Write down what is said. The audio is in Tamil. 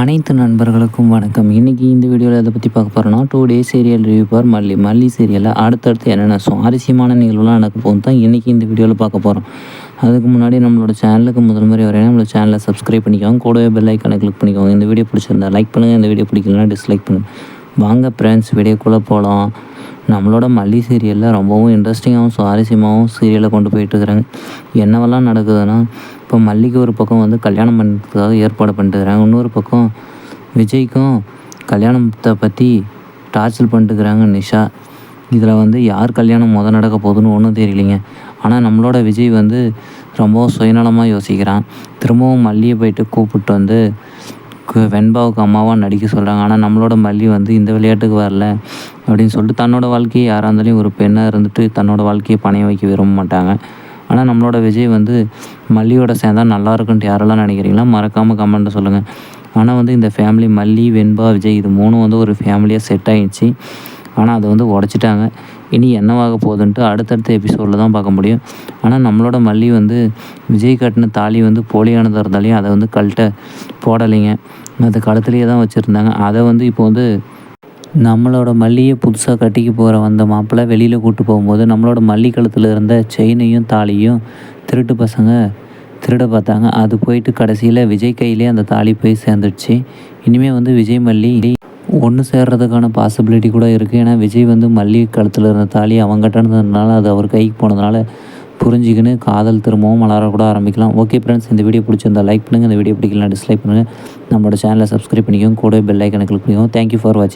அனைத்து நண்பர்களுக்கும் வணக்கம். இன்றைக்கி இந்த வீடியோவில் எதை பற்றி பார்க்க போகிறோன்னா today serial review for Malli. Malli சீரியலில் அடுத்தடுத்து என்னென்ன சுவாரஸ்யமான நிகழ்வுலாம் நடக்க போகும் தான் இன்றைக்கி இந்த வீடியோவில் பார்க்க போகிறோம் அதுக்கு முன்னாடி நம்மளோட சேனலுக்கு முதல் முறை வரையினா நம்மளோட சேனலை சப்ஸ்கிரைப் பண்ணிக்கோங்க. கூடவே பெல் ஐக்கானை கிளிக் பண்ணிக்கோங்க. இந்த வீடியோ பிடிச்சிருந்தா லைக் பண்ணுங்கள் இந்த வீடியோ பிடிக்கலனா டிஸ்லைக் பண்ணுங்கள் வாங்க ஃப்ரெண்ட்ஸ் வீடியோக்குள்ளே போகலாம் நம்மளோட மல்லி சீரியலில் ரொம்பவும் இன்ட்ரெஸ்டிங்காகவும் சுவாரஸ்யமாகவும் சீரியலை கொண்டு போயிட்டுருக்குறாங்க. என்னவெல்லாம் நடக்குதுன்னா இப்போ மல்லிக்கு ஒரு பக்கம் வந்து கல்யாணம் பண்ணுறதுக்காக ஏற்பாடு பண்ணிட்டுருக்குறாங்க. இன்னொரு பக்கம் விஜய்க்கும் கல்யாணத்தை பற்றி டார்ச்சர் பண்ணிட்டுருக்குறாங்க நிஷா. இதில் வந்து யார் கல்யாணம் முத நடக்க போகுதுன்னு ஒன்றும் தெரியலைங்க. ஆனால் நம்மளோட விஜய் வந்து ரொம்பவும் சுயநலமாக யோசிக்கிறான். திரும்பவும் மல்லியை போயிட்டு கூப்பிட்டு வந்து வெண்பாவுக்கு அம்மாவாக நடிக்க சொல்கிறாங்க ஆனால் நம்மளோட மல்லி வந்து இந்த விளையாட்டுக்கு வரல அப்படின்னு சொல்லிட்டு தன்னோட வாழ்க்கையை யாராக இருந்தாலும் ஒரு பெண்ணாக இருந்துட்டு தன்னோட வாழ்க்கையை பணைய வைக்க விரும்ப மாட்டாங்க. ஆனால் நம்மளோட விஜய் வந்து மல்லியோட சேர்ந்தால் நல்லா இருக்குன்ட்டு யாரெல்லாம் நினைக்கிறீங்களா? மறக்காமல் கமெண்ட்டை சொல்லுங்கள் ஆனால் வந்து இந்த ஃபேமிலி மல்லி வெண்பா விஜய் இது மூணும் வந்து ஒரு ஃபேமிலியாக செட் ஆகிடுச்சு ஆனால் அதை வந்து உடச்சிட்டாங்க. இனி என்னவாக போகுதுன்ட்டு அடுத்தடுத்த எபிசோடில் தான் பார்க்க முடியும். ஆனால் நம்மளோட மல்லி வந்து விஜய் கட்டின தாலி வந்து போலியானதாக இருந்தாலையும் அதை வந்து கழட்ட போடலைங்க. அது கழுத்துலேயே தான் வச்சுருந்தாங்க. அதை வந்து இப்போ வந்து நம்மளோட மல்லியை புதுசாக கட்டிக்கு போகிற வந்த மாப்பிள்ளை வெளியில் கூப்பிட்டு போகும்போது நம்மளோட மல்லி கழுத்தில் இருந்த செயினையும் தாலியும் திருட்டு பசங்க திருட பார்த்தாங்க. அது போயிட்டு கடைசியில் விஜய் கையிலே அந்த தாலி போய் சேர்ந்துடுச்சு. இனிமேல் வந்து விஜய் மல்லி ஒன்று சேர்றதுக்கான பாசிபிலிட்டி கூட இருக்குது ஏன்னா விஜய் வந்து மல்லி கழுத்தில் இருந்த தாலி அவங்க கட்டினதுனால அது அவர் கைக்கு போனதுனால புரிஞ்சுக்கின்னு காதல் திரும்பவும் மலர கூட ஆரம்பிக்கலாம். ஓகே ஃப்ரெண்ட்ஸ் இந்த வீடியோ பிடிச்சிருந்தா லைக் பண்ணுங்கள் இந்த வீடியோ பிடிக்கலாம் டிஸ்லைக் பண்ணுங்கள் நம்மளோட சேனலை சப்ஸ்கிரைப் பண்ணிக்கோங்க. கூட பெல் ஐக்கனை கிளிக் பண்ணிக்கோங்க. தேங்க்யூ ஃபார் வாட்சிங்